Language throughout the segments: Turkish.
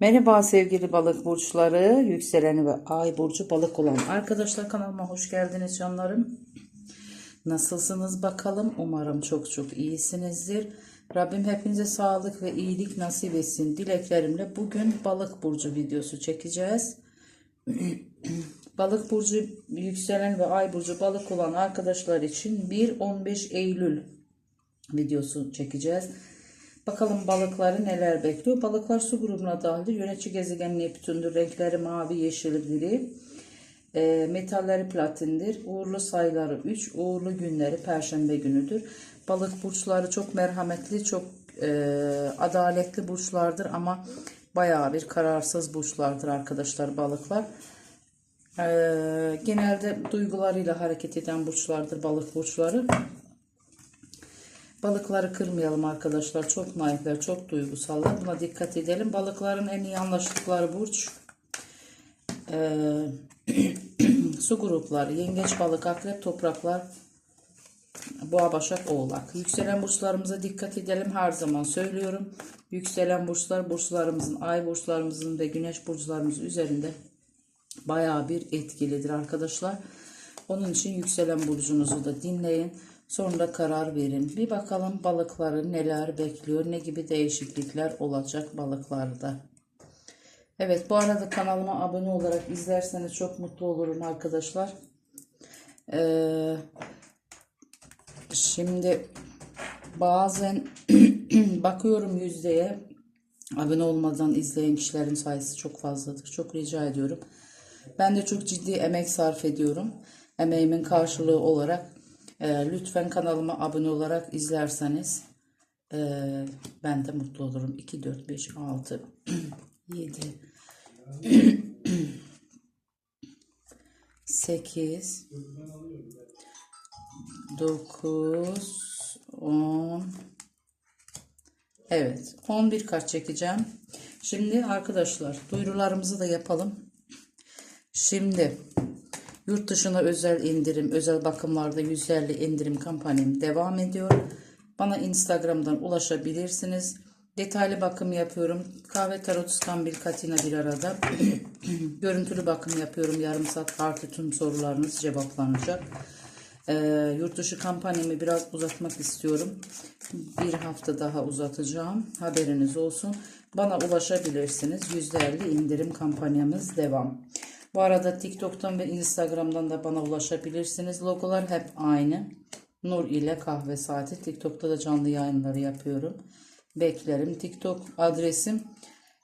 Merhaba sevgili balık burçları, yükseleni ve ay burcu balık olan arkadaşlar kanalıma hoş geldiniz canlarım. Nasılsınız bakalım? Umarım çok çok iyisinizdir. Rabbim hepinize sağlık ve iyilik nasip etsin dileklerimle bugün balık burcu videosu çekeceğiz. balık burcu yükselen ve ay burcu balık olan arkadaşlar için 1-15 Eylül videosu çekeceğiz. Bakalım balıkları neler bekliyor. Balıklar su grubuna dahil. Yönetici gezegen Neptün'dür. Renkleri mavi, yeşil, gri. E, metalleri platindir. Uğurlu sayıları 3. Uğurlu günleri perşembe günüdür. Balık burçları çok merhametli, çok e, adaletli burçlardır ama bayağı bir kararsız burçlardır arkadaşlar balıklar. E, genelde duygularıyla hareket eden burçlardır balık burçları. Balıkları kırmayalım arkadaşlar. Çok naifler, çok duygusallar. Buna dikkat edelim. Balıkların en iyi anlaştıkları burç ee, su grupları, yengeç balık, akrep topraklar, boğa başak oğlak. Yükselen burçlarımıza dikkat edelim. Her zaman söylüyorum. Yükselen burçlar, burçlarımızın, ay burçlarımızın ve güneş burçlarımız üzerinde bayağı bir etkilidir arkadaşlar. Onun için yükselen burcunuzu da dinleyin. Sonra karar verin. Bir bakalım balıkları neler bekliyor, ne gibi değişiklikler olacak balıklarda. Evet bu arada kanalıma abone olarak izlerseniz çok mutlu olurum arkadaşlar. Ee, şimdi bazen bakıyorum yüzdeye abone olmadan izleyen kişilerin sayısı çok fazladır. Çok rica ediyorum. Ben de çok ciddi emek sarf ediyorum. Emeğimin karşılığı olarak e, lütfen kanalıma abone olarak izlerseniz e, ben de mutlu olurum. 2, 4, 5, 6, 7, 8, 9, 10, Evet 11 kart çekeceğim. Şimdi arkadaşlar duyurularımızı da yapalım. Şimdi Yurt dışına özel indirim, özel bakımlarda %50 indirim kampanyam devam ediyor. Bana Instagram'dan ulaşabilirsiniz. Detaylı bakım yapıyorum. Kahve tarot skambil katina bir arada. Görüntülü bakım yapıyorum. Yarım saat artı tüm sorularınız cevaplanacak. Ee, yurt dışı kampanyamı biraz uzatmak istiyorum. Bir hafta daha uzatacağım. Haberiniz olsun. Bana ulaşabilirsiniz. %50 indirim kampanyamız devam. Bu arada TikTok'tan ve Instagram'dan da bana ulaşabilirsiniz. Logolar hep aynı. Nur ile kahve saati. TikTok'ta da canlı yayınları yapıyorum. Beklerim. TikTok adresim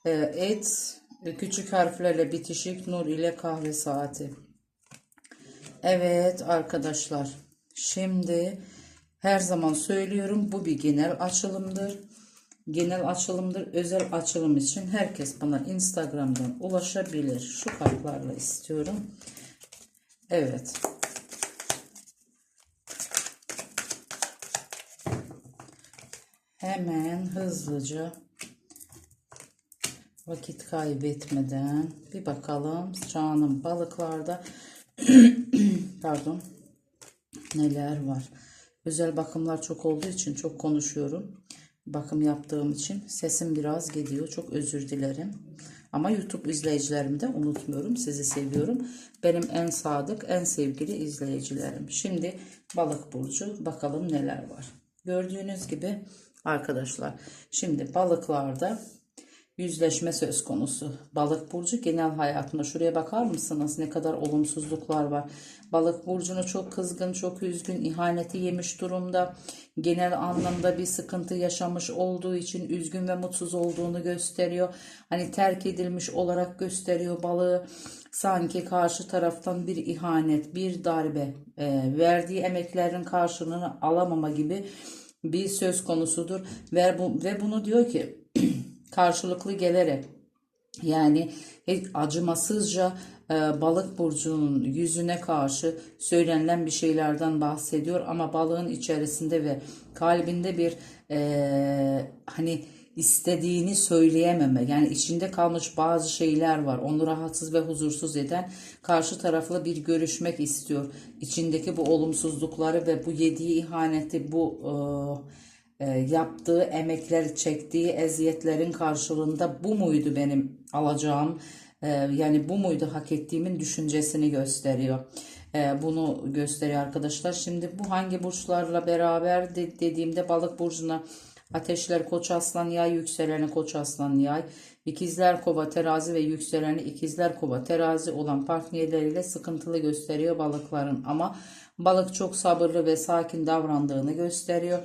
e, et küçük harflerle bitişik Nur ile kahve saati. Evet arkadaşlar. Şimdi her zaman söylüyorum bu bir genel açılımdır genel açılımdır. Özel açılım için herkes bana Instagram'dan ulaşabilir. Şu kartlarla istiyorum. Evet. Hemen hızlıca vakit kaybetmeden bir bakalım canım balıklarda pardon neler var. Özel bakımlar çok olduğu için çok konuşuyorum bakım yaptığım için sesim biraz gidiyor. Çok özür dilerim. Ama YouTube izleyicilerimi de unutmuyorum. Sizi seviyorum. Benim en sadık, en sevgili izleyicilerim. Şimdi balık burcu bakalım neler var. Gördüğünüz gibi arkadaşlar. Şimdi balıklarda yüzleşme söz konusu. Balık burcu genel hayatında şuraya bakar mısınız? Ne kadar olumsuzluklar var. Balık burcunu çok kızgın, çok üzgün, ihaneti yemiş durumda. Genel anlamda bir sıkıntı yaşamış olduğu için üzgün ve mutsuz olduğunu gösteriyor. Hani terk edilmiş olarak gösteriyor balığı. Sanki karşı taraftan bir ihanet, bir darbe, e, verdiği emeklerin karşılığını alamama gibi bir söz konusudur. Ve, bu, ve bunu diyor ki karşılıklı gelerek. Yani acımasızca e, balık burcunun yüzüne karşı söylenilen bir şeylerden bahsediyor. Ama balığın içerisinde ve kalbinde bir e, hani istediğini söyleyememe yani içinde kalmış bazı şeyler var. Onu rahatsız ve huzursuz eden karşı tarafla bir görüşmek istiyor. İçindeki bu olumsuzlukları ve bu yediği ihaneti bu e, yaptığı emekler, çektiği eziyetlerin karşılığında bu muydu benim alacağım? e, yani bu muydu hak ettiğimin düşüncesini gösteriyor. E, bunu gösteriyor arkadaşlar. Şimdi bu hangi burçlarla beraber de- dediğimde balık burcuna ateşler koç aslan yay yükseleni koç aslan yay ikizler kova terazi ve yükseleni ikizler kova terazi olan partnerleriyle sıkıntılı gösteriyor balıkların ama balık çok sabırlı ve sakin davrandığını gösteriyor.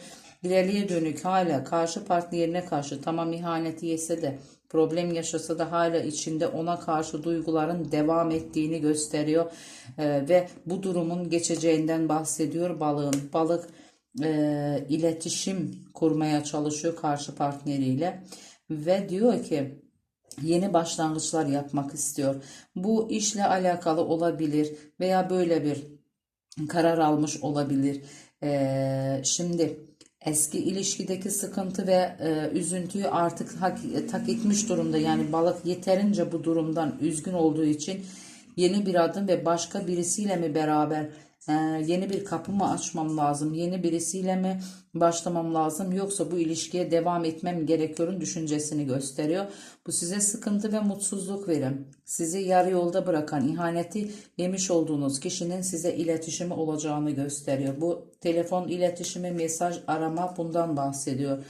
İleriye dönük hala karşı partnerine karşı tamam ihaneti yese de problem yaşasa da hala içinde ona karşı duyguların devam ettiğini gösteriyor Ee, ve bu durumun geçeceğinden bahsediyor balığın. Balık e, iletişim kurmaya çalışıyor karşı partneriyle ve diyor ki yeni başlangıçlar yapmak istiyor. Bu işle alakalı olabilir veya böyle bir karar almış olabilir. Ee, şimdi eski ilişkideki sıkıntı ve e, üzüntüyü artık hak, tak etmiş durumda. Yani balık yeterince bu durumdan üzgün olduğu için yeni bir adım ve başka birisiyle mi beraber e, yeni bir kapı mı açmam lazım? Yeni birisiyle mi başlamam lazım? Yoksa bu ilişkiye devam etmem gerekiyorun düşüncesini gösteriyor. Bu size sıkıntı ve mutsuzluk verin. Sizi yarı yolda bırakan, ihaneti yemiş olduğunuz kişinin size iletişimi olacağını gösteriyor. Bu telefon iletişimi, mesaj arama bundan bahsediyor.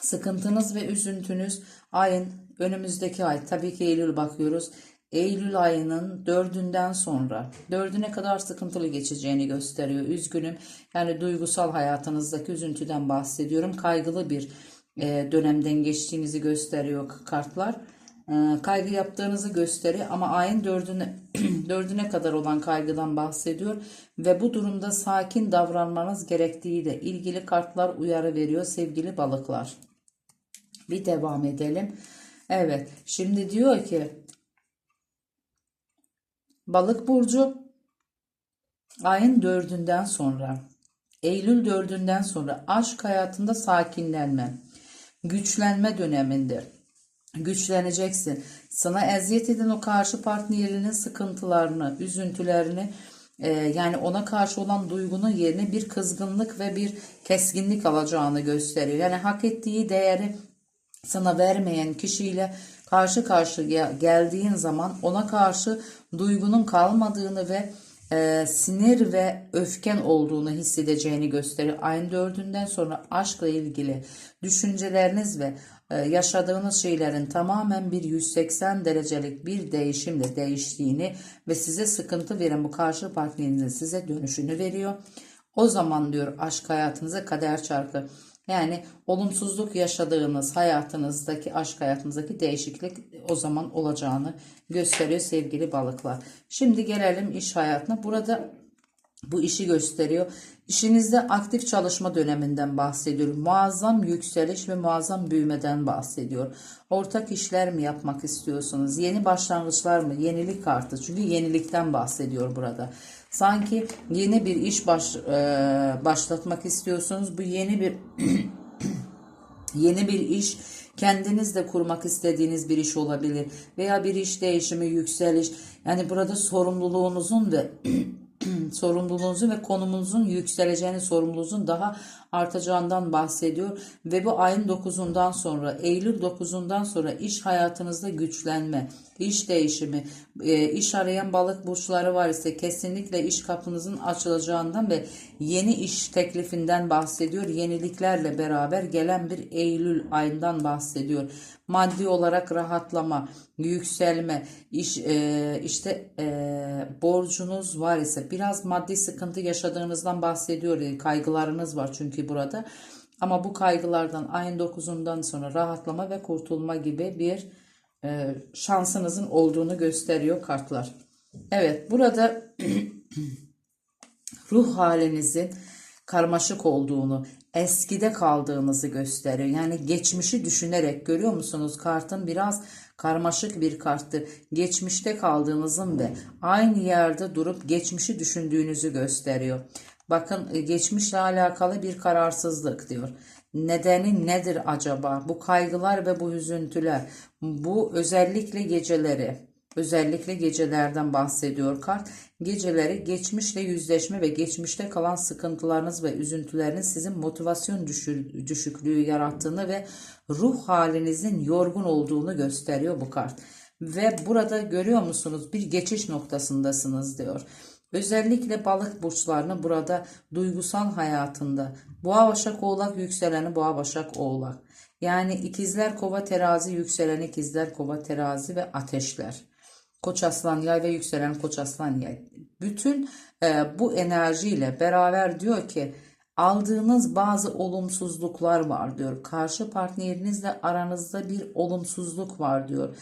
Sıkıntınız ve üzüntünüz ayın önümüzdeki ay tabii ki Eylül bakıyoruz. Eylül ayının dördünden sonra dördüne kadar sıkıntılı geçeceğini gösteriyor. Üzgünüm yani duygusal hayatınızdaki üzüntüden bahsediyorum. Kaygılı bir e, dönemden geçtiğinizi gösteriyor kartlar. E, kaygı yaptığınızı gösteriyor ama ayın dördüne, dördüne kadar olan kaygıdan bahsediyor. Ve bu durumda sakin davranmanız gerektiği de ilgili kartlar uyarı veriyor sevgili balıklar. Bir devam edelim. Evet şimdi diyor ki Balık burcu ayın dördünden sonra Eylül dördünden sonra aşk hayatında sakinlenme, güçlenme döneminde güçleneceksin. Sana eziyet eden o karşı partnerinin sıkıntılarını, üzüntülerini e, yani ona karşı olan duygunun yerine bir kızgınlık ve bir keskinlik alacağını gösteriyor. Yani hak ettiği değeri sana vermeyen kişiyle karşı karşıya geldiğin zaman ona karşı duygunun kalmadığını ve e, sinir ve öfken olduğunu hissedeceğini gösterir. Ayın dördünden sonra aşkla ilgili düşünceleriniz ve e, yaşadığınız şeylerin tamamen bir 180 derecelik bir değişimle değiştiğini ve size sıkıntı veren bu karşı partnerinizin size dönüşünü veriyor. O zaman diyor aşk hayatınıza kader çarkı yani olumsuzluk yaşadığınız hayatınızdaki aşk hayatınızdaki değişiklik o zaman olacağını gösteriyor sevgili balıklar. Şimdi gelelim iş hayatına. Burada bu işi gösteriyor. İşinizde aktif çalışma döneminden bahsediyor. Muazzam yükseliş ve muazzam büyümeden bahsediyor. Ortak işler mi yapmak istiyorsunuz? Yeni başlangıçlar mı? Yenilik kartı. Çünkü yenilikten bahsediyor burada. Sanki yeni bir iş baş, e, başlatmak istiyorsunuz. Bu yeni bir yeni bir iş kendiniz de kurmak istediğiniz bir iş olabilir veya bir iş değişimi, yükseliş. Yani burada sorumluluğunuzun ve sorumluluğunuzun ve konumunuzun yükseleceğini, sorumluluğunuzun daha artacağından bahsediyor. Ve bu ayın 9'undan sonra, Eylül 9'undan sonra iş hayatınızda güçlenme, iş değişimi, e, iş arayan balık burçları var ise kesinlikle iş kapınızın açılacağından ve yeni iş teklifinden bahsediyor. Yeniliklerle beraber gelen bir Eylül ayından bahsediyor. Maddi olarak rahatlama, yükselme, iş e, işte e, borcunuz var ise biraz maddi sıkıntı yaşadığınızdan bahsediyor. Kaygılarınız var çünkü burada. Ama bu kaygılardan ayın 9'undan sonra rahatlama ve kurtulma gibi bir e, şansınızın olduğunu gösteriyor kartlar. Evet burada ruh halinizin karmaşık olduğunu, eskide kaldığınızı gösteriyor. Yani geçmişi düşünerek görüyor musunuz? Kartın biraz karmaşık bir karttı. Geçmişte kaldığınızın ve aynı yerde durup geçmişi düşündüğünüzü gösteriyor. Bakın e, geçmişle alakalı bir kararsızlık diyor. Nedeni nedir acaba? Bu kaygılar ve bu üzüntüler, bu özellikle geceleri Özellikle gecelerden bahsediyor kart. Geceleri geçmişle yüzleşme ve geçmişte kalan sıkıntılarınız ve üzüntüleriniz sizin motivasyon düşüklüğü yarattığını ve ruh halinizin yorgun olduğunu gösteriyor bu kart. Ve burada görüyor musunuz bir geçiş noktasındasınız diyor. Özellikle balık burçlarını burada duygusal hayatında boğa başak oğlak yükseleni boğa başak oğlak. Yani ikizler kova terazi yükselen ikizler kova terazi ve ateşler. Koç aslan yay ve yükselen koç aslan yay. Bütün e, bu enerjiyle beraber diyor ki aldığınız bazı olumsuzluklar var diyor. Karşı partnerinizle aranızda bir olumsuzluk var diyor.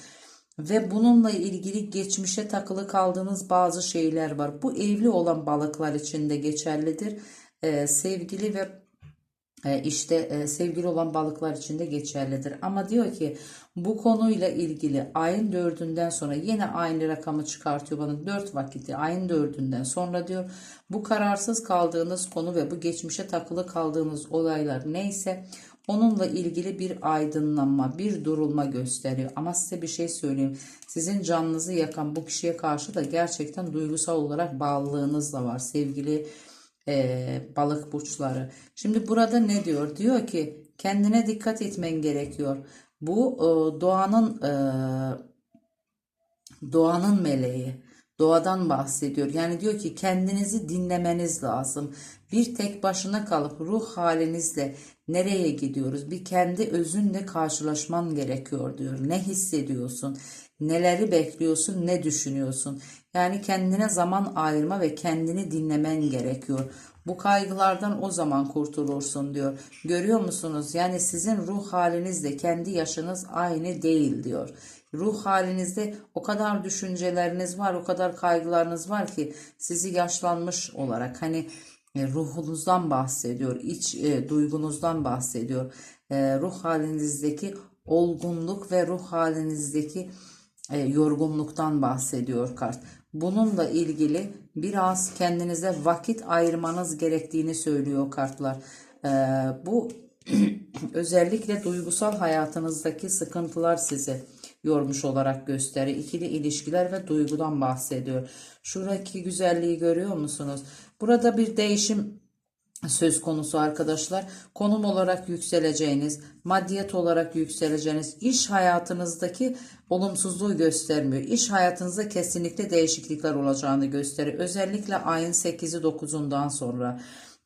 Ve bununla ilgili geçmişe takılı kaldığınız bazı şeyler var. Bu evli olan balıklar için de geçerlidir. E, sevgili ve e, işte e, sevgili olan balıklar için de geçerlidir. Ama diyor ki bu konuyla ilgili ayın dördünden sonra yine aynı rakamı çıkartıyor bana dört vakiti ayın dördünden sonra diyor bu kararsız kaldığınız konu ve bu geçmişe takılı kaldığınız olaylar neyse onunla ilgili bir aydınlanma, bir durulma gösteriyor. Ama size bir şey söyleyeyim. Sizin canınızı yakan bu kişiye karşı da gerçekten duygusal olarak bağlılığınız da var sevgili e, balık burçları. Şimdi burada ne diyor? Diyor ki kendine dikkat etmen gerekiyor. Bu e, doğanın e, doğanın meleği. Doğadan bahsediyor. Yani diyor ki kendinizi dinlemeniz lazım. Bir tek başına kalıp ruh halinizle nereye gidiyoruz? Bir kendi özünle karşılaşman gerekiyor diyor. Ne hissediyorsun? Neleri bekliyorsun? Ne düşünüyorsun? Yani kendine zaman ayırma ve kendini dinlemen gerekiyor. Bu kaygılardan o zaman kurtulursun diyor. Görüyor musunuz? Yani sizin ruh halinizle kendi yaşınız aynı değil diyor. Ruh halinizde o kadar düşünceleriniz var, o kadar kaygılarınız var ki sizi yaşlanmış olarak hani e, ruhunuzdan bahsediyor, iç e, duygunuzdan bahsediyor. E, ruh halinizdeki olgunluk ve ruh halinizdeki e, yorgunluktan bahsediyor kart. Bununla ilgili biraz kendinize vakit ayırmanız gerektiğini söylüyor kartlar. E, bu özellikle duygusal hayatınızdaki sıkıntılar sizi yormuş olarak gösteriyor. İkili ilişkiler ve duygudan bahsediyor. Şuradaki güzelliği görüyor musunuz? Burada bir değişim söz konusu arkadaşlar. Konum olarak yükseleceğiniz, maddiyet olarak yükseleceğiniz, iş hayatınızdaki olumsuzluğu göstermiyor. İş hayatınızda kesinlikle değişiklikler olacağını gösteriyor. Özellikle ayın 8'i 9'undan sonra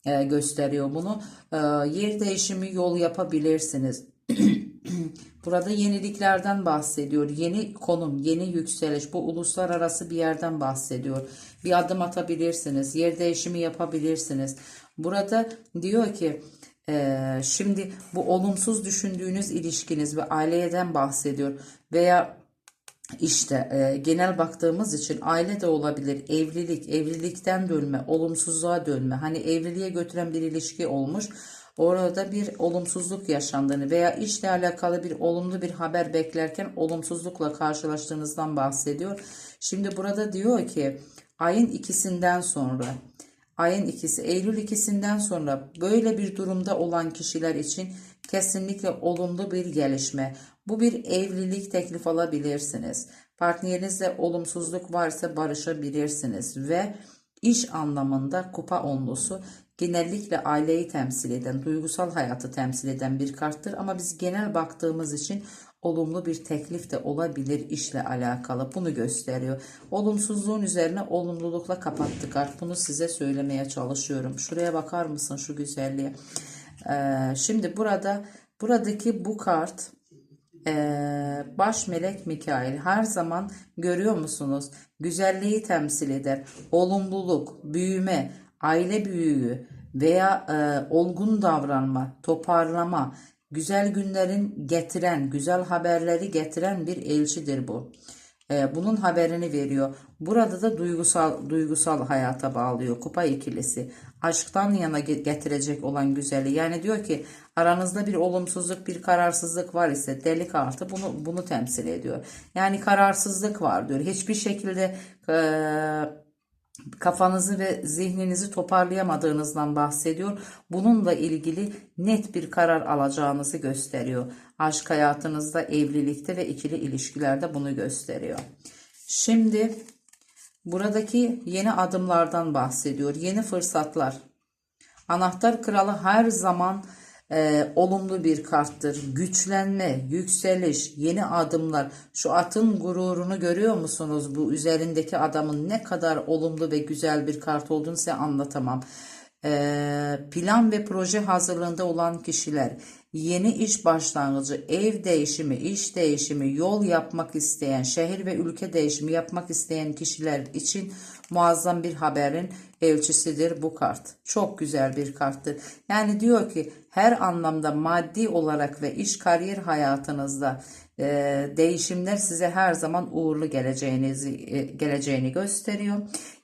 e, gösteriyor bunu. E, yer değişimi yol yapabilirsiniz. Burada yeniliklerden bahsediyor. Yeni konum, yeni yükseliş. Bu uluslararası bir yerden bahsediyor. Bir adım atabilirsiniz. Yer değişimi yapabilirsiniz. Burada diyor ki e, şimdi bu olumsuz düşündüğünüz ilişkiniz ve aileden bahsediyor. Veya işte e, genel baktığımız için aile de olabilir, evlilik, evlilikten dönme, olumsuzluğa dönme. Hani evliliğe götüren bir ilişki olmuş. Orada bir olumsuzluk yaşandığını veya işle alakalı bir olumlu bir haber beklerken olumsuzlukla karşılaştığınızdan bahsediyor. Şimdi burada diyor ki ayın ikisinden sonra ayın ikisi Eylül ikisinden sonra böyle bir durumda olan kişiler için kesinlikle olumlu bir gelişme. Bu bir evlilik teklif alabilirsiniz. Partnerinizle olumsuzluk varsa barışabilirsiniz ve iş anlamında kupa onlusu genellikle aileyi temsil eden, duygusal hayatı temsil eden bir karttır ama biz genel baktığımız için olumlu bir teklif de olabilir işle alakalı. Bunu gösteriyor. Olumsuzluğun üzerine olumlulukla kapattı kart. Bunu size söylemeye çalışıyorum. Şuraya bakar mısın şu güzelliğe? Ee, şimdi burada buradaki bu kart ee, baş melek Mikail her zaman görüyor musunuz? Güzelliği temsil eder. Olumluluk, büyüme, aile büyüğü veya e, olgun davranma, toparlama, güzel günlerin getiren, güzel haberleri getiren bir elçidir bu. E, bunun haberini veriyor. Burada da duygusal duygusal hayata bağlıyor. Kupa ikilisi. Aşktan yana getirecek olan güzelliği. Yani diyor ki aranızda bir olumsuzluk, bir kararsızlık var ise deli kartı bunu bunu temsil ediyor. Yani kararsızlık var diyor. Hiçbir şekilde e, kafanızı ve zihninizi toparlayamadığınızdan bahsediyor. Bununla ilgili net bir karar alacağınızı gösteriyor. Aşk hayatınızda, evlilikte ve ikili ilişkilerde bunu gösteriyor. Şimdi buradaki yeni adımlardan bahsediyor. Yeni fırsatlar. Anahtar kralı her zaman e, olumlu bir karttır. Güçlenme, yükseliş, yeni adımlar. Şu atın gururunu görüyor musunuz? Bu üzerindeki adamın ne kadar olumlu ve güzel bir kart olduğunu size anlatamam. E, plan ve proje hazırlığında olan kişiler, yeni iş başlangıcı, ev değişimi, iş değişimi, yol yapmak isteyen, şehir ve ülke değişimi yapmak isteyen kişiler için muazzam bir haberin elçisidir bu kart. Çok güzel bir karttır. Yani diyor ki her anlamda maddi olarak ve iş kariyer hayatınızda e, değişimler size her zaman uğurlu geleceğinizi e, geleceğini gösteriyor.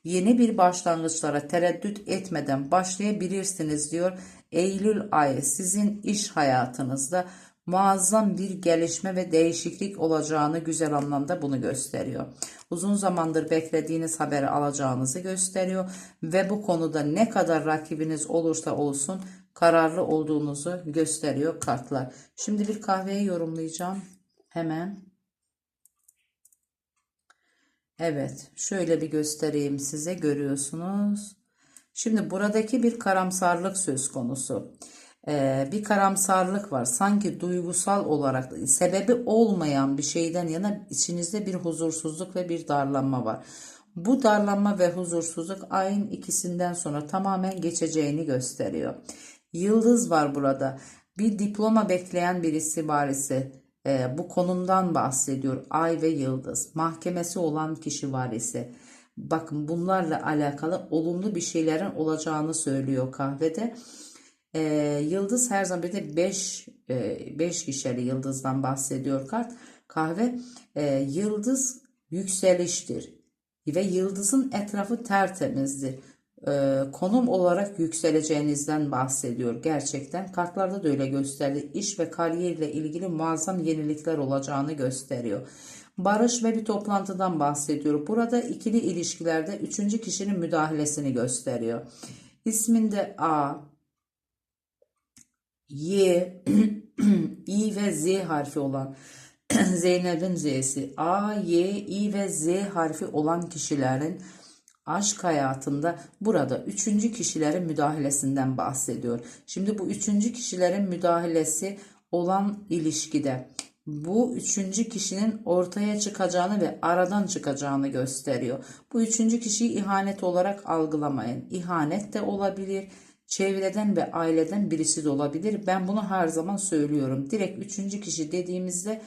Yeni bir başlangıçlara tereddüt etmeden başlayabilirsiniz diyor. Eylül ayı sizin iş hayatınızda muazzam bir gelişme ve değişiklik olacağını güzel anlamda bunu gösteriyor. Uzun zamandır beklediğiniz haberi alacağınızı gösteriyor ve bu konuda ne kadar rakibiniz olursa olsun kararlı olduğunuzu gösteriyor kartlar. Şimdi bir kahveyi yorumlayacağım. Hemen. Evet, şöyle bir göstereyim size görüyorsunuz. Şimdi buradaki bir karamsarlık söz konusu. Ee, bir karamsarlık var. Sanki duygusal olarak sebebi olmayan bir şeyden yana içinizde bir huzursuzluk ve bir darlanma var. Bu darlanma ve huzursuzluk ayın ikisinden sonra tamamen geçeceğini gösteriyor. Yıldız var burada. Bir diploma bekleyen birisi varisi e, bu konumdan bahsediyor. Ay ve yıldız. Mahkemesi olan kişi var ise. Bakın bunlarla alakalı olumlu bir şeylerin olacağını söylüyor kahvede. E, yıldız her zaman bir de 5 5 kişili yıldızdan bahsediyor kart. Kahve e, yıldız yükseliştir ve yıldızın etrafı tertemizdir. E, konum olarak yükseleceğinizden bahsediyor gerçekten. Kartlarda da öyle gösterdi. İş ve kariyerle ilgili muazzam yenilikler olacağını gösteriyor. Barış ve bir toplantıdan bahsediyor. Burada ikili ilişkilerde üçüncü kişinin müdahalesini gösteriyor. İsminde A, Y, İ ve Z harfi olan Zeynep'in Z'si A, Y, İ ve Z harfi olan kişilerin aşk hayatında burada üçüncü kişilerin müdahalesinden bahsediyor. Şimdi bu üçüncü kişilerin müdahalesi olan ilişkide bu üçüncü kişinin ortaya çıkacağını ve aradan çıkacağını gösteriyor. Bu üçüncü kişiyi ihanet olarak algılamayın. İhanet de olabilir, çevreden ve aileden birisi de olabilir. Ben bunu her zaman söylüyorum. Direkt üçüncü kişi dediğimizde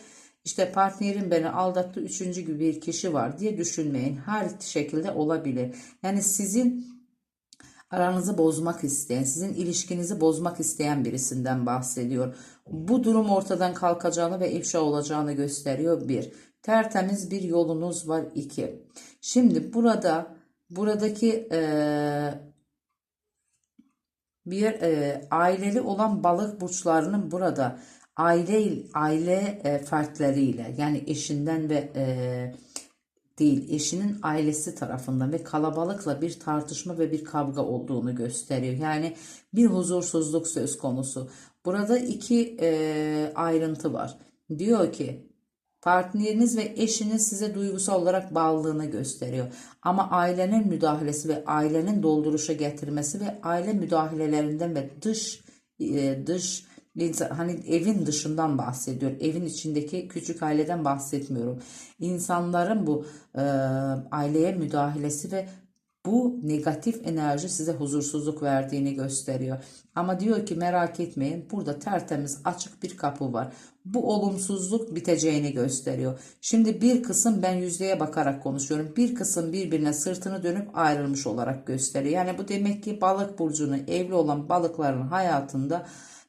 işte partnerim beni aldattı üçüncü gibi bir kişi var diye düşünmeyin. Her şekilde olabilir. Yani sizin aranızı bozmak isteyen, sizin ilişkinizi bozmak isteyen birisinden bahsediyor. Bu durum ortadan kalkacağını ve ifşa olacağını gösteriyor. Bir, tertemiz bir yolunuz var. iki. Şimdi burada buradaki e, bir e, aileli olan balık burçlarının burada aile aile e, fertleriyle yani eşinden ve e, değil eşinin ailesi tarafından ve kalabalıkla bir tartışma ve bir kavga olduğunu gösteriyor. Yani bir huzursuzluk söz konusu. Burada iki e, ayrıntı var. Diyor ki partneriniz ve eşiniz size duygusal olarak bağlılığını gösteriyor. Ama ailenin müdahalesi ve ailenin dolduruşa getirmesi ve aile müdahalelerinden ve dış e, dış hani evin dışından bahsediyor. Evin içindeki küçük aileden bahsetmiyorum. İnsanların bu e, aileye müdahalesi ve bu negatif enerji size huzursuzluk verdiğini gösteriyor. Ama diyor ki merak etmeyin burada tertemiz açık bir kapı var. Bu olumsuzluk biteceğini gösteriyor. Şimdi bir kısım ben yüzdeye bakarak konuşuyorum. Bir kısım birbirine sırtını dönüp ayrılmış olarak gösteriyor. Yani bu demek ki balık burcunu evli olan balıkların hayatında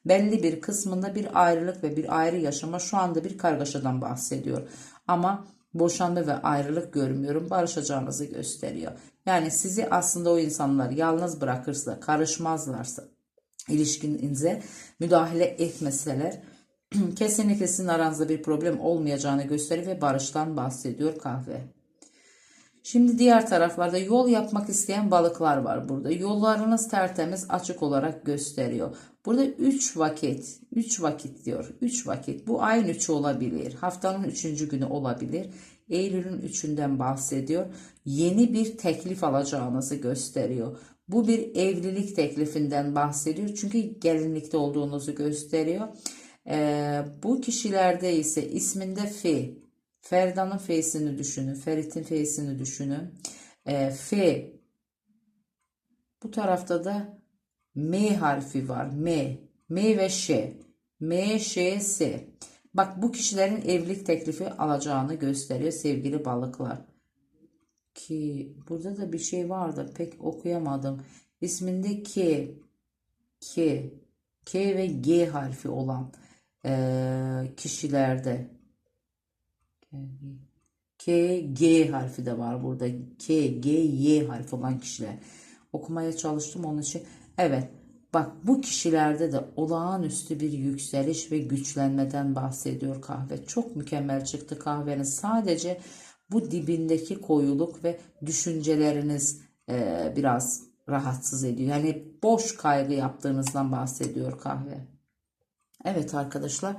belli bir kısmında bir ayrılık ve bir ayrı yaşama şu anda bir kargaşadan bahsediyor. Ama boşanma ve ayrılık görmüyorum. Barışacağınızı gösteriyor. Yani sizi aslında o insanlar yalnız bırakırsa, karışmazlarsa, ilişkinize müdahale etmeseler kesinlikle sizin aranızda bir problem olmayacağını gösteriyor ve barıştan bahsediyor kahve. Şimdi diğer taraflarda yol yapmak isteyen balıklar var burada. Yollarınız tertemiz açık olarak gösteriyor. Burada 3 vakit, 3 vakit diyor. 3 vakit. Bu ayın 3'ü olabilir. Haftanın 3. günü olabilir. Eylül'ün 3'ünden bahsediyor. Yeni bir teklif alacağınızı gösteriyor. Bu bir evlilik teklifinden bahsediyor. Çünkü gelinlikte olduğunuzu gösteriyor. Ee, bu kişilerde ise isminde F. Ferda'nın F'sini düşünün. Ferit'in F'sini düşünün. Ee, F. Bu tarafta da M harfi var. M. M ve Ş. M, Ş, S. Bak bu kişilerin evlilik teklifi alacağını gösteriyor sevgili balıklar. Ki burada da bir şey vardı. Pek okuyamadım. İsminde K, K, K ve G harfi olan eee, kişilerde K, G harfi de var burada. K, G, Y harfi olan kişiler. Okumaya çalıştım onun için. Evet. Bak bu kişilerde de olağanüstü bir yükseliş ve güçlenmeden bahsediyor kahve. Çok mükemmel çıktı kahvenin. Sadece bu dibindeki koyuluk ve düşünceleriniz e, biraz rahatsız ediyor. Yani boş kaygı yaptığınızdan bahsediyor kahve. Evet arkadaşlar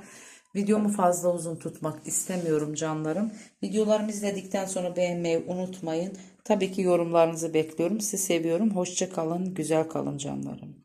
videomu fazla uzun tutmak istemiyorum canlarım. Videolarımı izledikten sonra beğenmeyi unutmayın. Tabii ki yorumlarınızı bekliyorum. Sizi seviyorum. Hoşça kalın, güzel kalın canlarım.